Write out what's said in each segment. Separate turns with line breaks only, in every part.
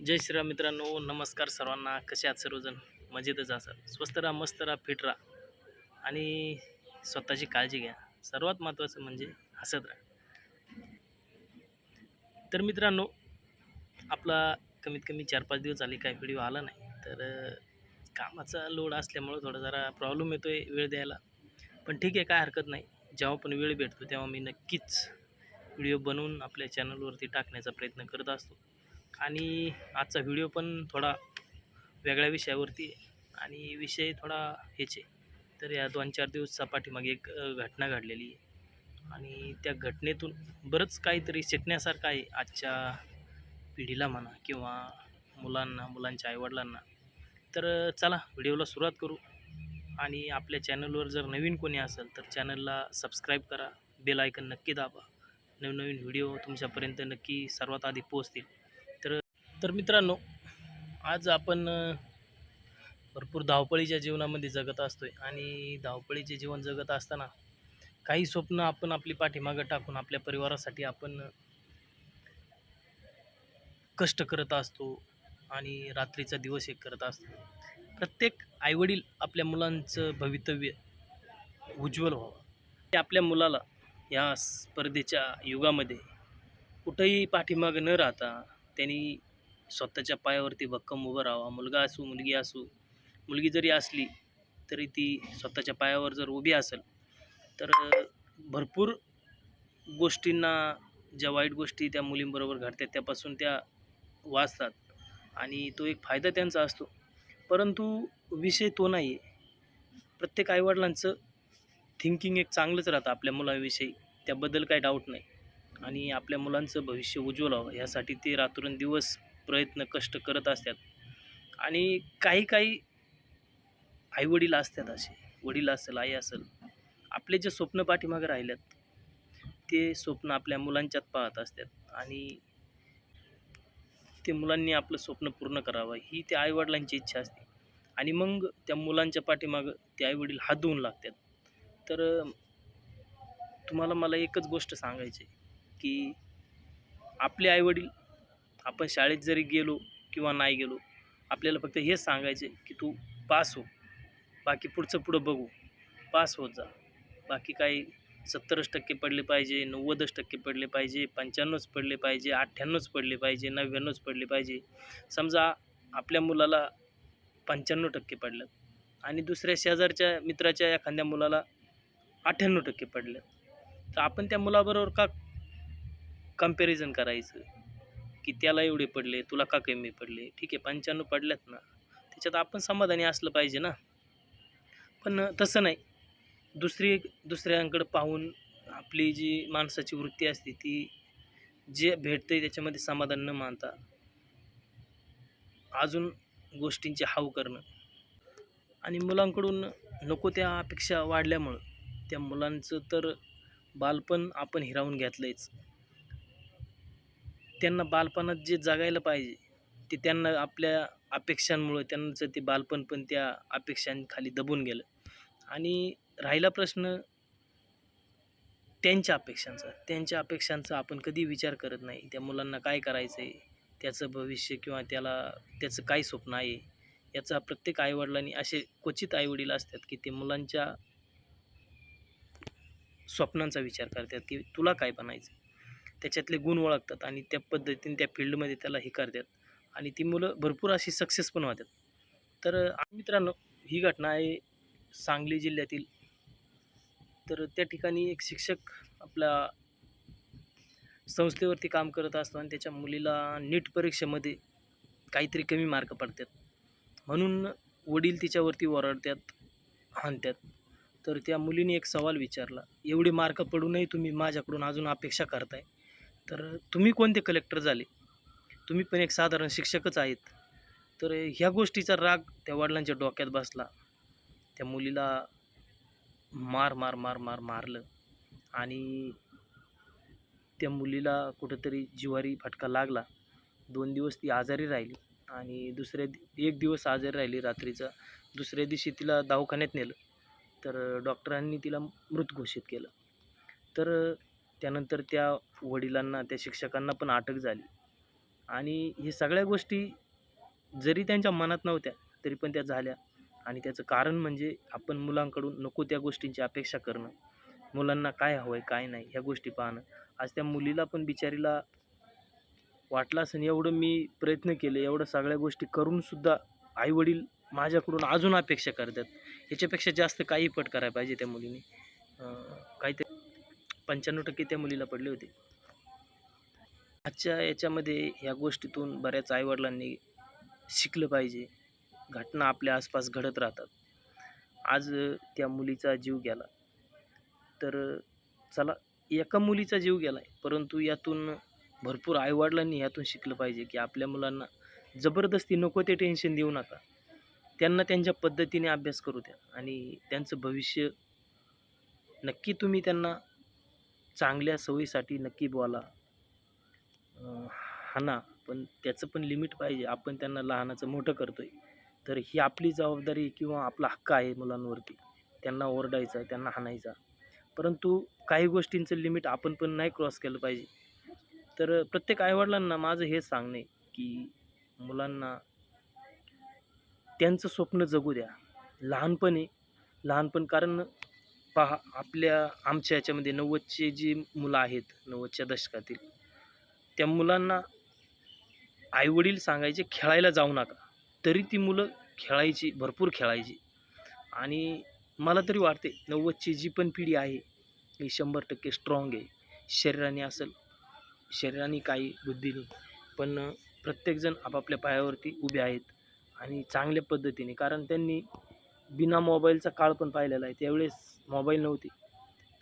जय श्रीराम मित्रांनो नमस्कार सर्वांना. कसे आहात सर्वजण? मजेतच असाल. स्वस्त राहा मस्त राहा फिट राहा. आणि स्वतःची काळजी घ्या. सर्वात महत्त्वाचं म्हणजे हसत राहा. तर मित्रांनो आपला कमीत कमी चार पाच दिवस झाले काही व्हिडिओ आला नाही. तर कामाचा लोड असल्यामुळं थोडा जरा प्रॉब्लेम येतो आहे वेळ द्यायला. पण ठीक आहे काय हरकत नाही. जेव्हा पण वेळ भेटतो तेव्हा मी नक्कीच व्हिडिओ बनवून आपल्या चॅनलवरती टाकण्याचा प्रयत्न करत असतो. आणि आजचा व्हिडिओ पण थोडा वेगळ्या विषयावरती आणि विषय थोडा हेच आहे. तर या दोन चार दिवसा पाठीमागे एक घटना घडलेली आहे. आणि त्या घटनेतून बरंच काहीतरी शिकण्यासारखं आहे आजच्या पिढीला म्हणा किंवा मुलांना मुलांच्या आईवडिलांना. तर चला व्हिडिओला सुरुवात करू. आणि आपल्या चॅनलवर जर नवीन कोणी असेल तर चॅनलला सबस्क्राईब करा. बेल आयकन नक्की दाबा. नवनवीन व्हिडिओ तुमच्यापर्यंत नक्की सर्वात आधी पोहोचतील. तर मित्रांनो आज आपण भरपूर धावपळीच्या जीवनामध्ये जगत असतो आहे आणि धावपळीचे जीवन जगत असताना काही स्वप्न आपण आपली पाठीमागं टाकून आपल्या परिवारासाठी आपण कष्ट करत असतो आणि रात्रीचा दिवस एक करत असतो. प्रत्येक आईवडील आपल्या मुलांचं भवितव्य उज्ज्वल व्हावं. ते आपल्या मुलाला या स्पर्धेच्या युगामध्ये कुठंही पाठीमागं न राहता त्यांनी स्वतःच्या पायावरती भक्कम उभं राहावा. मुलगा असू मुलगी असू मुलगी जरी असली तरी ती स्वतःच्या पायावर जर उभी असेल तर भरपूर गोष्टींना ज्या वाईट गोष्टी त्या मुलींबरोबर घडतात त्यापासून त्या वाचतात आणि तो एक फायदा त्यांचा असतो. परंतु विषय तो नाही आहे प्रत्येक आईवडिलांचं थिंकिंग एक चांगलंच राहतं आपल्या मुलाविषयी. त्याबद्दल काही डाऊट नाही. आणि आपल्या मुलांचं भविष्य उज्ज्वल व्हावं. यासाठी ते रात्रंदिवस प्रयत्न कष्ट करत असतात. आणि काही काही आईवडील असतात असे. वडील असेल आई असेल आपले जे स्वप्न पाठीमागे राहिल्यात ते स्वप्न आपल्या मुलांच्यात पाहत असतात. आणि ते मुलांनी आपलं स्वप्न पूर्ण करावं ही त्या आईवडिलांची इच्छा असते. आणि मग त्या मुलांच्या पाठीमागं ते आईवडील हात धुवून लागतात. तर तुम्हाला मला एकच गोष्ट सांगायची की आपले आईवडील आपण शाळेत जरी गेलो किंवा नाही गेलो आपल्याला फक्त हेच सांगायचे की तू पास हो. बाकी पुढचं पुढं बघू. पास होत जा. बाकी काही सत्तरच टक्के पडले पाहिजे नव्वदच टक्के पडले पाहिजे पंच्याण्णवच पडले पाहिजे अठ्ठ्याण्णवच पडले पाहिजे नव्याण्णवच पडले पाहिजे. समजा आपल्या मुलाला पंच्याण्णव टक्के पडलं आणि दुसऱ्या शेजारच्या मित्राच्या एखाद्या मुलाला अठ्ठ्याण्णव टक्के पडलं तर आपण त्या मुलाबरोबर का कंपॅरिझन करायचं? की त्याला एवढे पडले तुला का कमी पडले? ठीक आहे पंच्याण्णव पडल्यात ना. त्याच्यात आपण समाधानी असलं पाहिजे ना. पण तसं नाही. दुसरी दुसऱ्यांकडं पाहून आपली जी माणसाची वृत्ती असते ती जे भेटतं त्याच्यामध्ये समाधान न मानता अजून गोष्टींची हाव करणं. आणि मुलांकडून नको त्या अपेक्षा वाढल्यामुळं त्या मुलांचं तर बालपण आपण हिरावून घेतलंयच. त्यांना बालपणात जे जगायला पाहिजे ते त्यांना आपल्या अपेक्षांमुळं त्यांचं ते बालपण पण त्या अपेक्षांखाली दबून गेलं. आणि राहिला प्रश्न त्यांच्या अपेक्षांचा. त्यांच्या अपेक्षांचा आपण कधी विचार करत नाही. त्या मुलांना काय करायचं आहे त्याचं भविष्य किंवा त्याला त्याचं काय स्वप्न आहे याचा प्रत्येक आईवडिलांनी असे क्वचित आईवडील असतात की ते मुलांच्या स्वप्नांचा विचार करतात की तुला काय बनायचं त्याच्यातले गुण ओळखतात आणि त्या पद्धतीने त्या फील्डमध्ये त्याला हे करतात. आणि ती मुलं भरपूर अशी सक्सेस पण होतात. तर मित्रांनो ही घटना आहे सांगली जिल्ह्यातील. तर त्या ठिकाणी एक शिक्षक आपल्या संस्थेवरती काम करत असतो आणि त्याच्या मुलीला नीट परीक्षेमध्ये काहीतरी कमी मार्क पडतात. म्हणून वडील तिच्यावरती ओरडतात हाणतात. तर त्या मुलीने एक सवाल विचारला एवढे मार्क पडूनही तुम्ही माझ्याकडून अजून अपेक्षा करताय? तर तुम्ही कोणते कलेक्टर झाले? तुम्ही पण एक साधारण शिक्षकच आहेत. तर ह्या गोष्टीचा राग त्या वडिलांच्या डोक्यात बसला. त्या मुलीला मार मार मार मार मारलं. आणि त्या मुलीला कुठंतरी जिवारी फटका लागला. दोन दिवस ती आजारी राहिली आणि दुसऱ्या दि- एक दिवस आजारी राहिली रात्रीचा. दुसऱ्या दिवशी तिला दवाखान्यात नेलं. तर डॉक्टरांनी तिला मृत घोषित केलं. तर त्यानंतर त्या वडिलांना त्या शिक्षकांना पण अटक झाली. आणि हे सगळ्या गोष्टी जरी त्यांच्या मनात नव्हत्या तरी पण त्या झाल्या. आणि त्याचं कारण म्हणजे आपण मुलांकडून नको त्या गोष्टींची अपेक्षा करणं. मुलांना काय हवं आहे काय नाही ह्या गोष्टी पाहणं. आज त्या मुलीला पण बिचारीला वाटलं असं एवढं मी प्रयत्न केले एवढं सगळ्या गोष्टी करूनसुद्धा आईवडील माझ्याकडून अजून अपेक्षा करतात. याच्यापेक्षा जास्त काही पट करायला पाहिजे त्या मुलीने. काहीतरी पंच्याण्णव टक्के त्या मुलीला पडले होते. आजच्या याच्यामध्ये ह्या गोष्टीतून बऱ्याच आईवडिलांनी शिकलं पाहिजे. घटना आपल्या आसपास घडत राहतात. आज त्या मुलीचा जीव गेला. तर चला एका मुलीचा जीव गेला आहे परंतु यातून भरपूर आईवडिलांनी यातून शिकलं पाहिजे की आपल्या मुलांना जबरदस्ती नको ते टेन्शन देऊ नका. त्यांना त्यांच्या पद्धतीने अभ्यास करू द्या. आणि त्यांचं भविष्य नक्की तुम्ही त्यांना चांगल्या सवयीसाठी नक्की बोला. हाना पण त्याचं पण लिमिट पाहिजे. आपण त्यांना लहानाचं मोठं करतो आहे तर ही आपली जबाबदारी किंवा आपला हक्क आहे मुलांवरती. त्यांना ओरडायचा त्यांना हाणायचा. परंतु काही गोष्टींचं लिमिट आपण पण नाही क्रॉस केलं पाहिजे. तर प्रत्येक आईवडिलांना माझं हे सांगणे की मुलांना त्यांचं स्वप्न जगू द्या. लहानपणी लहानपण कारण पहा आपल्या आमच्या याच्यामध्ये नव्वदचे जी मुलं आहेत नव्वदच्या दशकातील त्या मुलांना आईवडील सांगायचे खेळायला जाऊ नका. तरी ती मुलं खेळायची भरपूर खेळायची. आणि मला तरी वाटते नव्वदची जी पण पिढी आहे ही शंभर टक्के स्ट्रॉंग आहे. शरीराने असेल शरीराने काही बुद्धीने पण प्रत्येकजण आपापल्या पायावरती उभे आहेत आणि चांगल्या पद्धतीने कारण त्यांनी बिना मोबाईलचा काळ पण पाहिलेला आहे. त्यावेळेस मोबाईल नव्हते.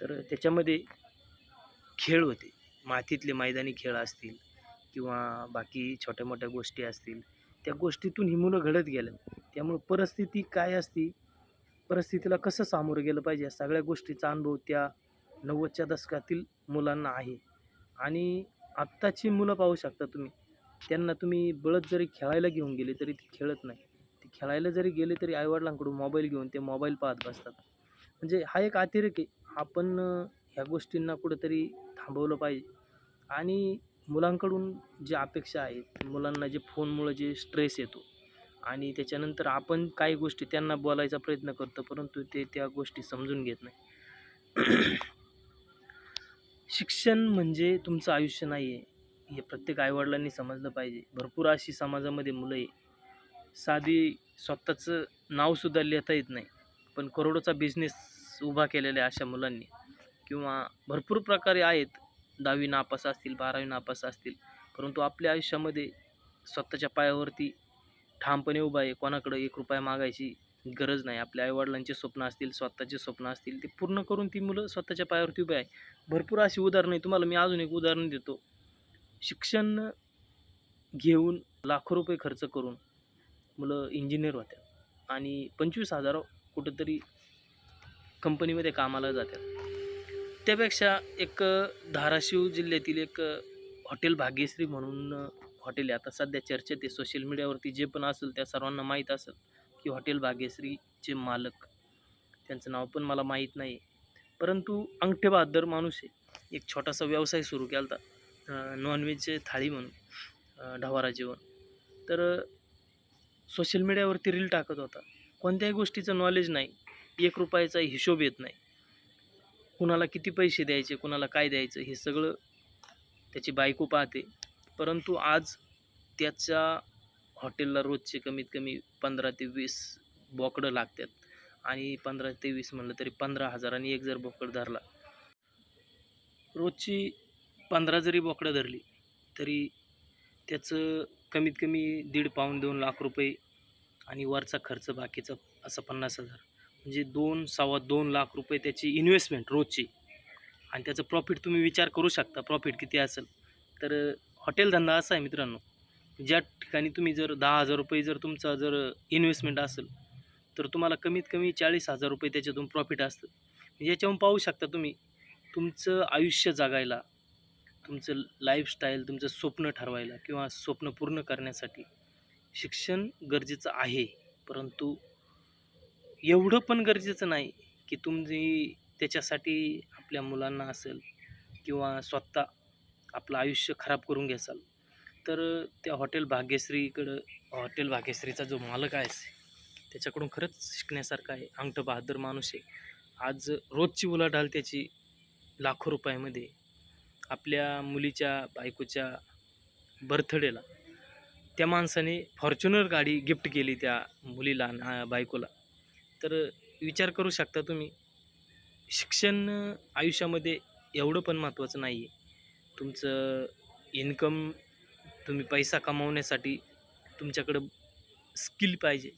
तर त्याच्यामध्ये खेळ होते. मातीतले मैदानी खेळ असतील किंवा बाकी छोट्या मोठ्या गोष्टी असतील त्या गोष्टीतून ही मुलं घडत गेलं त्यामुळं परिस्थिती काय असती? परिस्थितीला कसं सामोरं गेलं पाहिजे? या सगळ्या गोष्टीचा अनुभव त्या नव्वदच्या दशकातील मुलांना आहे. आणि आत्ताची मुलं पाहू शकता तुम्ही. त्यांना तुम्ही बळत जरी खेळायला घेऊन गेले तरी ती खेळत नाही. ते खेळायला जरी गेले तरी आईवडिलांकडून मोबाईल घेऊन ते मोबाईल पाहत बसतात. म्हणजे हा एक अतिरेक आहे. आपण ह्या गोष्टींना कुठंतरी थांबवलं पाहिजे. आणि मुलांकडून जी अपेक्षा आहेत मुलांना जे फोनमुळं जे स्ट्रेस येतो आणि त्याच्यानंतर आपण काही गोष्टी त्यांना बोलायचा प्रयत्न करतो परंतु ते त्या गोष्टी समजून घेत नाही. शिक्षण म्हणजे तुमचं आयुष्य नाही आहे हे प्रत्येक आईवडिलांनी समजलं पाहिजे. भरपूर अशी समाजामध्ये मुलं आहे. साधी स्वतःचं नावसुद्धा लिहिता येत नाही. पण करोडोचा बिझनेस उभा केलेला आहे अशा मुलांनी. किंवा भरपूर प्रकारे आहेत. दहावी नापास असतील बारावी नापास असतील. परंतु आपल्या आयुष्यामध्ये स्वतःच्या पायावरती ठामपणे उभा आहे. कोणाकडं एक रुपया मागायची गरज नाही. आपल्या आईवडिलांचे स्वप्न असतील स्वतःचे स्वप्न असतील ते पूर्ण करून ती मुलं स्वतःच्या पायावरती उभे आहे भरपूर अशी उदाहरणं आहे तुम्हाला मी अजून एक उदाहरण देतो. शिक्षण घेऊन लाखो रुपये खर्च करून मुलं इंजिनियर होत्या. आणि पंचवीस हजार कुठंतरी कंपनीमध्ये कामाला जातात. त्यापेक्षा एक धाराशिव जिल्ह्यातील एक हॉटेल भाग्यश्री म्हणून हॉटेल आहे. आता सध्या चर्चेत आहे. सोशल मीडियावरती जे पण असेल त्या सर्वांना माहीत असेल की हॉटेल भाग्यश्रीचे मालक. त्यांचं नाव पण मला माहीत नाही परंतु अंगठे बहादर माणूस आहे. एक छोटासा व्यवसाय सुरू केला होता नॉनव्हेजचे थाळी म्हणून ढवारा जेवण. तर सोशल मीडियावरती रील टाकत होता. कोणत्याही गोष्टीचं नॉलेज नाही. एक रुपयाचा हिशोब येत नाही. कुणाला किती पैसे द्यायचे कुणाला काय द्यायचं हे सगळं त्याची बायको पाहते. परंतु आज त्याच्या हॉटेलला रोजचे कमीत कमी पंधरा ते वीस बोकडं लागतात. आणि पंधरा ते वीस म्हणलं तरी पंधरा हजारांनी एक जर बोकड धरला. रोजची पंधरा जरी बोकडं धरली तरी त्याचं कमीत कमी दीड पाऊन दोन लाख रुपये आणि वरचा खर्च बाकीचा असं पन्नास हजार. म्हणजे दोन सव्वा दोन लाख रुपये त्याची इन्व्हेस्टमेंट रोजची. आणि त्याचं प्रॉफिट तुम्ही विचार करू शकता प्रॉफिट किती असेल. तर हॉटेल धंदा असा आहे मित्रांनो. ज्या ठिकाणी तुम्ही जर दहा हजार रुपये जर तुमचा जर इन्व्हेस्टमेंट असेल तर तुम्हाला कमीत कमी चाळीस हजार रुपये त्याच्यातून प्रॉफिट असतं. म्हणजे याच्याहून पाहू शकता तुम्ही तुमचं आयुष्य जगायला तुमचं लाईफस्टाईल तुमचं स्वप्न ठरवायला किंवा स्वप्न पूर्ण करण्यासाठी शिक्षण गरजेचं आहे. परंतु एवढं पण गरजेचं नाही की तुम्ही त्याच्यासाठी आपल्या मुलांना असेल किंवा स्वतः आपलं आयुष्य खराब करून घ्यासाल तर त्या हॉटेल भाग्यश्रीकडं हॉटेल भाग्यश्रीचा जो मालक आहे त्याच्याकडून खरंच शिकण्यासारखं आहे. अंगठ बहादर माणूस आहे. आज रोजची उलाढाल त्याची लाखो रुपयामध्ये आपल्या मुलीच्या बायकोच्या बर्थडेला त्या माणसाने फॉर्च्युनर गाडी गिफ्ट केली त्या मुलीला ना बायकोला. तर विचार करू शकता तुम्ही शिक्षण आयुष्यामध्ये एवढं पण महत्त्वाचं नाही आहे तुमचं इन्कम तुम्ही पैसा कमावण्यासाठी तुमच्याकडं स्किल पाहिजे.